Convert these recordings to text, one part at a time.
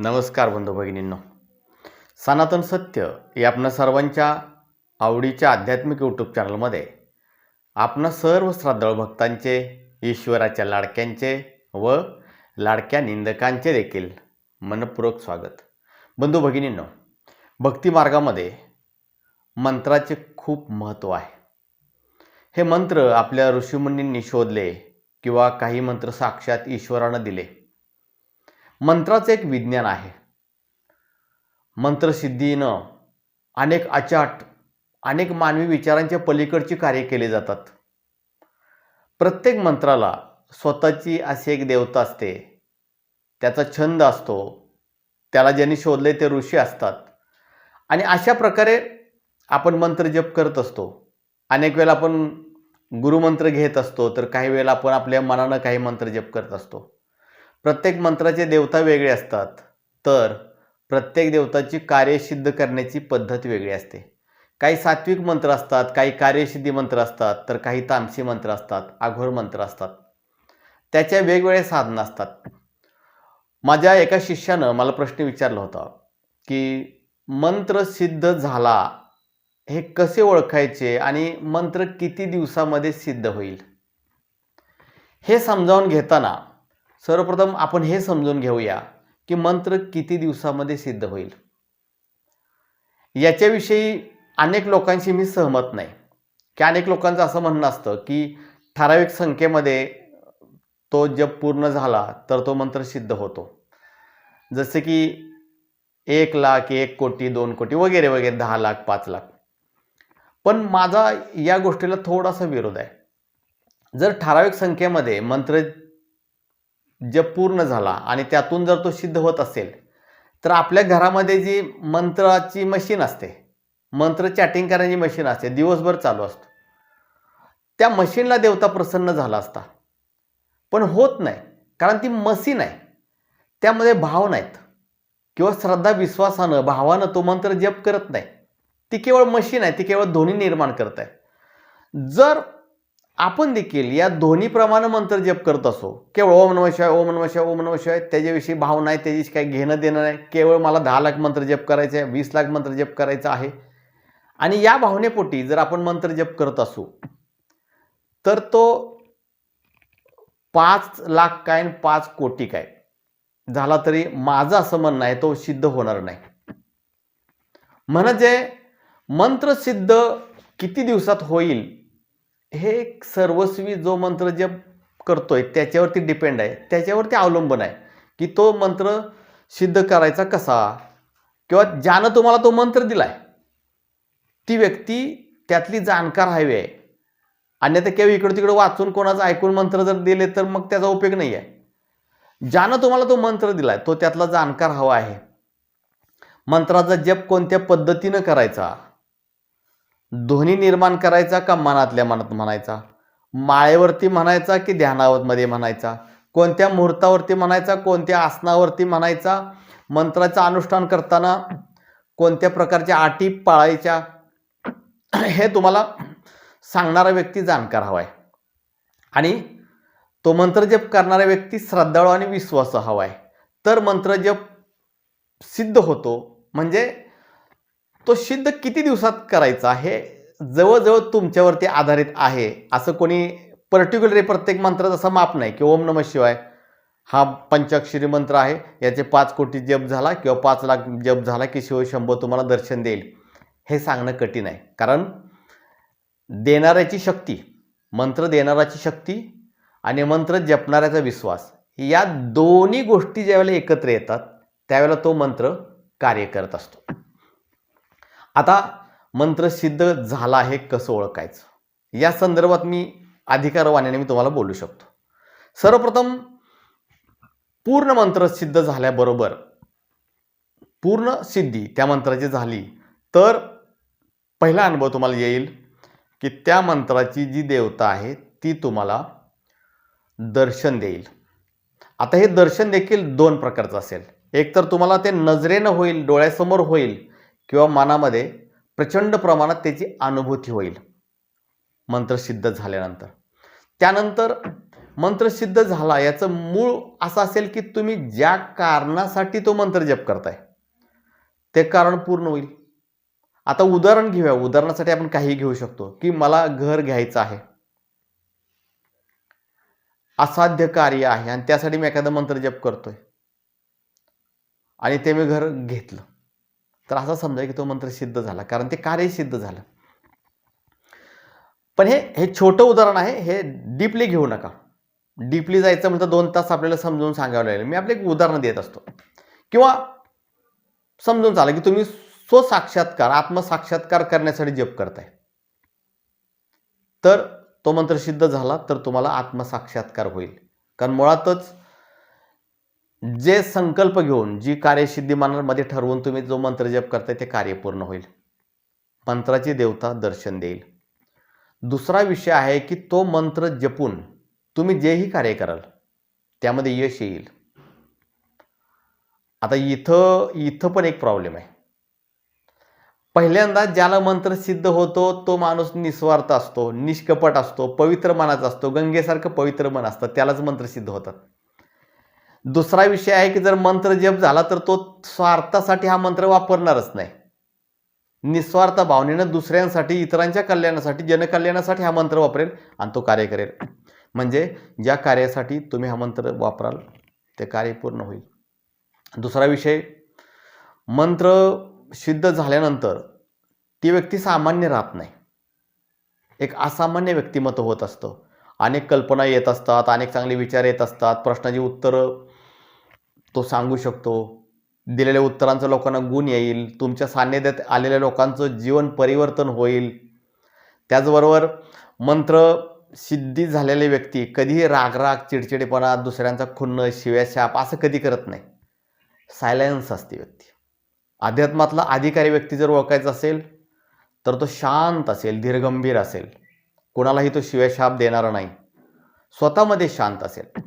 नमस्कार बंधू भगिनींनो. सनातन सत्य या आपणा सर्वांच्या आवडीच्या आध्यात्मिक यूट्यूब चॅनलमध्ये आपणा सर्व श्रद्धाळू भक्तांचे ईश्वराच्या लाडक्यांचे व लाडक्या निंदकांचे देखील मनपूर्वक स्वागत. बंधू भगिनींनो भक्तिमार्गामध्ये मंत्राचे खूप महत्त्व आहे. हे मंत्र आपल्या ऋषीमुनींनी शोधले किंवा काही मंत्र साक्षात ईश्वरानं दिले. मंत्राचं एक विज्ञान आहे. मंत्रसिद्धीनं अनेक अचाट अनेक मानवी विचारांच्या पलीकडची कार्य केले जातात. प्रत्येक मंत्राला स्वतःची अशी एक देवता असते. त्याचा छंद असतो. त्याला ज्यांनी शोधले ते ऋषी असतात. आणि अशा प्रकारे आपण मंत्र जप करत असतो. अनेक वेळेला आपण गुरुमंत्र घेत असतो तर काही वेळेला आपण आपल्या मनानं काही मंत्र जप करत असतो. प्रत्येक मंत्राचे देवता वेगळे असतात तर प्रत्येक देवताची कार्यसिद्ध करण्याची पद्धत वेगळी असते. काही सात्विक मंत्र असतात काही कार्यसिद्धी मंत्र असतात तर काही तामसी मंत्र असतात आघोर मंत्र असतात. त्याच्या वेगवेगळ्या साधनं असतात. माझ्या एका शिष्यानं मला प्रश्न विचारला होता की मंत्र सिद्ध झाला हे कसे ओळखायचे आणि मंत्र किती दिवसामध्ये सिद्ध होईल? हे समजावून घेताना सर्वप्रथम आपण हे समजून घेऊया की मंत्र किती दिवसामध्ये सिद्ध होईल. याच्याविषयी अनेक लोकांशी मी सहमत नाही. की अनेक लोकांचं असं म्हणणं असतं की ठराविक संख्येमध्ये तो जप पूर्ण झाला तर तो मंत्र सिद्ध होतो. जसे की एक लाख एक कोटी दोन कोटी वगैरे वगैरे दहा लाख पाच लाख. पण माझा या गोष्टीला थोडासा विरोध आहे. जर ठराविक संख्येमध्ये मंत्र जप पूर्ण झाला आणि त्यातून जर तो सिद्ध होत असेल तर आपल्या घरामध्ये जी मंत्राची मशीन असते मंत्र चॅटिंग करण्याची मशीन असते दिवसभर चालू असतो. त्या मशीनला देवता प्रसन्न झाला असता. पण होत नाही कारण ती मशीन आहे त्यामध्ये भाव नाहीत. किंवा श्रद्धा विश्वासानं भावानं तो मंत्र जप करत नाही. ती केवळ मशीन आहे ती केवळ ध्वनी निर्माण करत आहे. जर आपण देखील या ध्वनीप्रमाणे मंत्र जप करत असो. केवळ ओम नम शिवाय ओम नम शिवाय ओम नम शिवाय त्याच्याविषयी भाव नाही त्याच्याशी काही घेणं देणं नाही. केवळ मला दहा लाख मंत्र जप करायचं आहे वीस लाख मंत्र जप करायचं आहे. आणि या भावनेपोटी जर आपण मंत्र जप करत असू तर तो पाच लाख काय आणि पाच कोटी काय? झाला तरी माझं असं म्हणणं आहे तो सिद्ध होणार नाही. म्हणजे मंत्र सिद्ध किती दिवसात होईल? हे एक सर्वस्वी जो मंत्र जप करतोय त्याच्यावरती डिपेंड आहे. त्याच्यावरती अवलंबून आहे की तो मंत्र सिद्ध करायचा कसा? किंवा ज्यानं तुम्हाला तो मंत्र दिलाय ती व्यक्ती त्यातली जाणकार हवी आहे. अन्यथा केव्हा इकडं तिकडं वाचून कोणाचं ऐकून मंत्र जर दिले तर मग त्याचा उपयोग नाही आहे. ज्यानं तुम्हाला तो मंत्र दिलाय तो त्यातला जाणकार हवा आहे. मंत्राचा जप कोणत्या पद्धतीनं करायचा? ध्वनी निर्माण करायचा का मनातल्या मनात म्हणायचा? माळेवरती म्हणायचा की ध्यानामध्ये म्हणायचा? कोणत्या मुहूर्तावरती म्हणायचा? कोणत्या आसनावरती म्हणायचा? मंत्राचं अनुष्ठान करताना कोणत्या प्रकारच्या अटी पाळायच्या? हे तुम्हाला सांगणारा व्यक्ती जाणकार हवा आहे आणि तो मंत्रजप करणारा व्यक्ती श्रद्धाळू आणि विश्वास हवा आहे तर मंत्रजप सिद्ध होतो. म्हणजे तो सिद्ध किती दिवसात करायचा हे जवळजवळ तुमच्यावरती आधारित आहे. असं कोणी पर्टिक्युलरली प्रत्येक मंत्राचं असं माप नाही की ओम नम शिवाय हा पंचाक्षरी मंत्र आहे. याचे पाच कोटी जप झाला किंवा पाच लाख जप झाला की शिव शंभो तुम्हाला दर्शन देईल. हे सांगणं कठीण आहे. कारण देणाऱ्याची शक्ती मंत्र देणाऱ्याची शक्ती आणि मंत्र जपणाऱ्याचा विश्वास या दोन्ही गोष्टी ज्यावेळेला एकत्र येतात त्यावेळेला तो मंत्र कार्य करत असतो. आता मंत्र सिद्ध झाला आहे कसं ओळखायचं? या संदर्भात मी अधिकारवाण्याने मी तुम्हाला बोलू शकतो. सर्वप्रथम पूर्ण मंत्र सिद्ध झाल्याबरोबर पूर्ण सिद्धी त्या मंत्राची झाली तर पहिला अनुभव तुम्हाला येईल की त्या मंत्राची जी देवता आहे ती तुम्हाला दर्शन देईल. आता हे दर्शन देखील दोन प्रकारचं असेल. एक तर तुम्हाला ते नजरेनं होईल डोळ्यासमोर होईल किंवा मनामध्ये प्रचंड प्रमाणात त्याची अनुभूती होईल. मंत्र सिद्ध झाल्यानंतर. त्यानंतर मंत्र सिद्ध झाला याचं मूळ असं असेल की तुम्ही ज्या कारणासाठी तो मंत्र जप करताय ते कारण पूर्ण होईल. आता उदाहरण घेऊया. उदाहरणासाठी आपण काही घेऊ शकतो की मला घर घ्यायचं आहे. असाध्य कार्य आहे आणि त्यासाठी मी एखादा मंत्र जप करतोय. आणि ते मी घर घेतलं. तर असा समजा की तो मंत्र सिद्ध झाला कारण ते कार्य सिद्ध झालं. पण हे हे छोटं उदाहरण आहे हे डीपली घेऊ नका. डीपली जायचं म्हणजे दोन तास आपल्याला समजून सांगावं लागेल. मी आपले एक उदाहरण देत असतो. किंवा समजून चाला की तुम्ही स्वसाक्षात्कार आत्मसाक्षात्कार करण्यासाठी जप करताय. तर तो मंत्र सिद्ध झाला तर तुम्हाला आत्मसाक्षात्कार होईल. कारण मुळातच जे संकल्प घेऊन जी कार्यसिद्धी मनामध्ये ठरवून तुम्ही जो मंत्र जप करताय ते कार्य पूर्ण होईल. मंत्राची देवता दर्शन देईल. दुसरा विषय आहे की तो मंत्र जपून तुम्ही जेही कार्य कराल त्यामध्ये यश येईल. आता इथं इथं पण एक प्रॉब्लेम आहे. पहिल्यांदा ज्याला मंत्र सिद्ध होतो तो माणूस निस्वार्थ असतो निष्कपट असतो पवित्र मनाचा असतो गंगेसारखं पवित्र मन असतं त्यालाच मंत्र सिद्ध होतात. दुसरा विषय आहे की जर मंत्र जप झाला तर तो स्वार्थासाठी हा मंत्र वापरणारच नाही. निस्वार्थ भावनेनं दुसऱ्यांसाठी इतरांच्या कल्याणासाठी जनकल्याणासाठी हा मंत्र वापरेल आणि तो कार्य करेल. म्हणजे ज्या कार्यासाठी तुम्ही हा मंत्र वापराल ते कार्य पूर्ण होईल. दुसरा विषय मंत्र सिद्ध झाल्यानंतर ती व्यक्ती सामान्य राहत नाही. एक असामान्य व्यक्तिमत्व होत असतं. अनेक कल्पना येत असतात अनेक चांगले विचार येत असतात प्रश्नाची उत्तरं तो सांगू शकतो दिलेल्या उत्तरांचं लोकांना गुण येईल तुमच्या सान्निध्यात आलेल्या लोकांचं जीवन परिवर्तन होईल. त्याचबरोबर मंत्र सिद्धी झालेले व्यक्ती कधीही रागराग चिडचिडेपणा दुसऱ्यांचा खुन्न शिव्याशाप असं कधी करत नाही. सायलेन्स असते व्यक्ती. अध्यात्मातला अधिकारी व्यक्ती जर ओळखायचा असेल तर तो शांत असेल धीरगंभीर असेल. कोणालाही तो शिव्याशाप देणारा नाही. स्वतःमध्ये शांत असेल.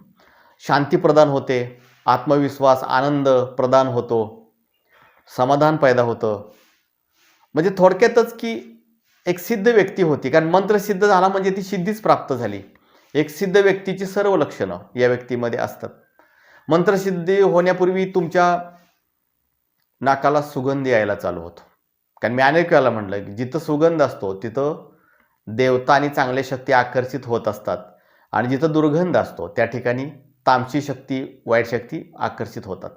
शांती प्रदान होते. आत्मविश्वास आनंद प्रदान होतो. समाधान पैदा होतं. म्हणजे थोडक्यातच की एक सिद्ध व्यक्ती होती. कारण मंत्र सिद्ध झाला म्हणजे ती सिद्धीच प्राप्त झाली. एक सिद्ध व्यक्तीची सर्व लक्षणं या व्यक्तीमध्ये असतात. मंत्रसिद्धी होण्यापूर्वी तुमच्या नाकाला सुगंध यायला चालू होतो. कारण मी अनेक वेळेला म्हटलं की जिथं सुगंध असतो तिथं देवता आणि चांगल्या शक्ती आकर्षित होत असतात. आणि जिथं दुर्गंध असतो त्या ठिकाणी तामसी शक्ती वाईट शक्ती आकर्षित होतात.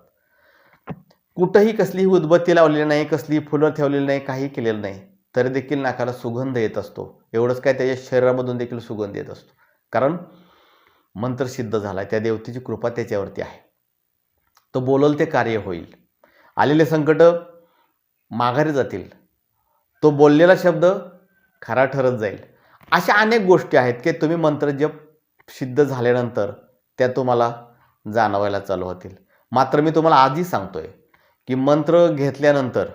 कुठंही कसलीही उदबत्ती लावलेली नाही कसली फुलं ठेवलेली नाही काही केलेलं नाही तरी देखील नाकाला सुगंध येत असतो. एवढंच काय त्याच्या शरीरामधून देखील सुगंध येत असतो. कारण मंत्र सिद्ध झाला त्या देवतेची कृपा त्याच्यावरती आहे. तो बोलल ते कार्य होईल. आलेले संकट माघारी जातील. तो बोललेला शब्द खरा ठरत जाईल. अशा अनेक गोष्टी आहेत की तुम्ही मंत्र जप सिद्ध झाल्यानंतर त्या तुम्हाला जाणवायला चालू होतील. मात्र मी तुम्हाला आधी सांगतोय की मंत्र घेतल्यानंतर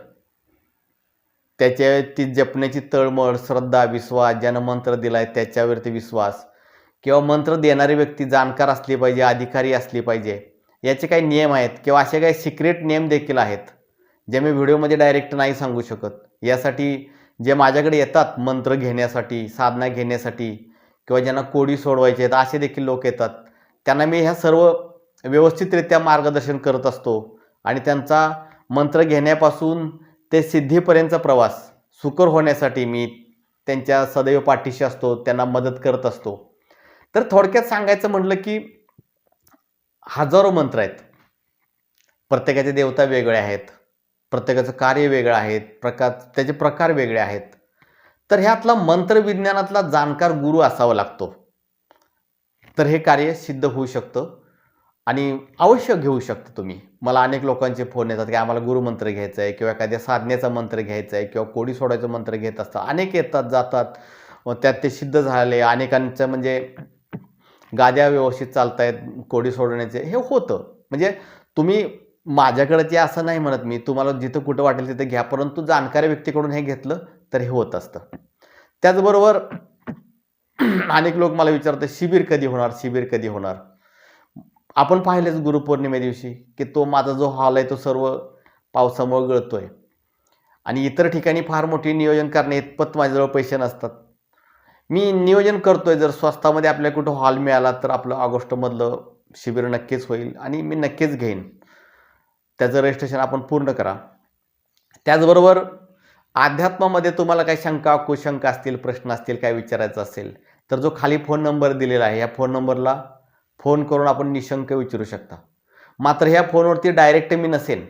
त्याच्या ती जपण्याची तळमळ श्रद्धा विश्वास ज्यानं मंत्र दिलाय त्याच्यावरती विश्वास किंवा मंत्र देणारी व्यक्ती जाणकार असली पाहिजे अधिकारी असली पाहिजे याचे काही नियम आहेत किंवा असे काही सिक्रेट नियम देखील आहेत जे मी व्हिडिओमध्ये डायरेक्ट नाही सांगू शकत. यासाठी जे माझ्याकडे येतात मंत्र घेण्यासाठी साधना घेण्यासाठी किंवा ज्यांना कोडी सोडवायचे आहेत असे देखील लोक येतात. त्यांना मी ह्या सर्व व्यवस्थितरित्या मार्गदर्शन करत असतो आणि त्यांचा मंत्र घेण्यापासून ते सिद्धीपर्यंतचा प्रवास सुकर होण्यासाठी मी त्यांच्या सदैव पाठीशी असतो त्यांना मदत करत असतो. तर थोडक्यात सांगायचं म्हटलं की हजारो मंत्र आहेत. प्रत्येकाचे देवता वेगळे आहेत. प्रत्येकाचं कार्य वेगळं आहे प्रकार त्याचे प्रकार वेगळे आहेत. तर ह्यातला मंत्रविज्ञानातला जाणकार गुरु असावा लागतो. तर हे कार्य सिद्ध होऊ शकतं आणि अवश्य घेऊ शकता तुम्ही. मला अनेक लोकांचे फोन येतात की आम्हाला गुरुमंत्र घ्यायचा आहे किंवा एखाद्या साधनेचा मंत्र घ्यायचा आहे किंवा कोडी सोडायचं मंत्र घेत असतात. अनेक येतात जातात. व त्यात ते सिद्ध झाले अनेकांचं म्हणजे गाद्या व्यवस्थित चालत आहेत कोडी सोडण्याचे. हे होतं. म्हणजे तुम्ही माझ्याकडे ते असं नाही म्हणत मी. तुम्हाला जिथं कुठं वाटेल तिथं घ्या. परंतु जाणकार व्यक्तीकडून हे घेतलं तर हे होत असतं. त्याचबरोबर अनेक लोक मला विचारतात शिबिर कधी होणार? शिबिर कधी होणार? आपण पाहिलेच गुरुपौर्णिमे दिवशी की तो माझा जो हॉल आहे तो सर्व पावसामुळे गळतोय. आणि इतर ठिकाणी फार मोठी नियोजन करणे इतपत माझ्याजवळ पैसे नसतात. मी नियोजन करतोय जर स्वस्तामध्ये आपल्याला कुठं हॉल मिळाला तर आपलं ऑगस्टमधलं शिबिर नक्कीच होईल आणि मी नक्कीच घेईन. त्याचं रजिस्ट्रेशन आपण पूर्ण करा. त्याचबरोबर अध्यात्मामध्ये तुम्हाला काही शंका कुशंका असतील प्रश्न असतील काय विचारायचं असेल तर जो खाली फोन नंबर दिलेला आहे या फोन नंबरला फोन करून आपण निशंक विचारू शकता. मात्र ह्या फोनवरती डायरेक्ट मी नसेन.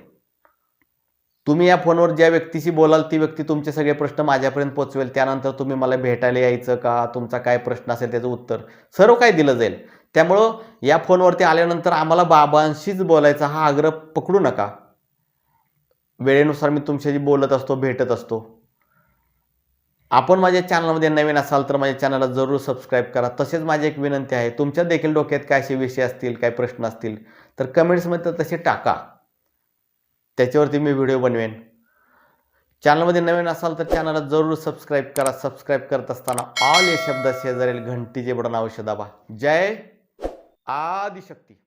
तुम्ही या फोनवर ज्या व्यक्तीशी बोलाल ती व्यक्ती तुमचे सगळे प्रश्न माझ्यापर्यंत पोचवेल. त्यानंतर तुम्ही मला भेटायला यायचं का? तुमचा काय प्रश्न असेल त्याचं उत्तर सर्व काही दिलं जाईल. त्यामुळं या फोनवरती आल्यानंतर आम्हाला बाबांशीच बोलायचा हा आग्रह पकडू नका. वेळेनुसार मी तुमच्याशी बोलत असतो भेटत असतो. आपण माझ्या चॅनलमध्ये नवीन असाल तर माझ्या चॅनलला जरूर सबस्क्राईब करा. तसेच माझी एक विनंती आहे तुमच्या देखील डोक्यात काय असे विषय असतील काय प्रश्न असतील तर कमेंट्समध्ये तसे टाका. त्याच्यावरती मी व्हिडिओ बनवेन. चॅनलमध्ये नवीन असाल तर चॅनलला जरूर सबस्क्राईब करा. सबस्क्राईब करत असताना ऑल या शब्द शेजारील घंटीचे बटन औषधाबा. जय आदिशक्ती.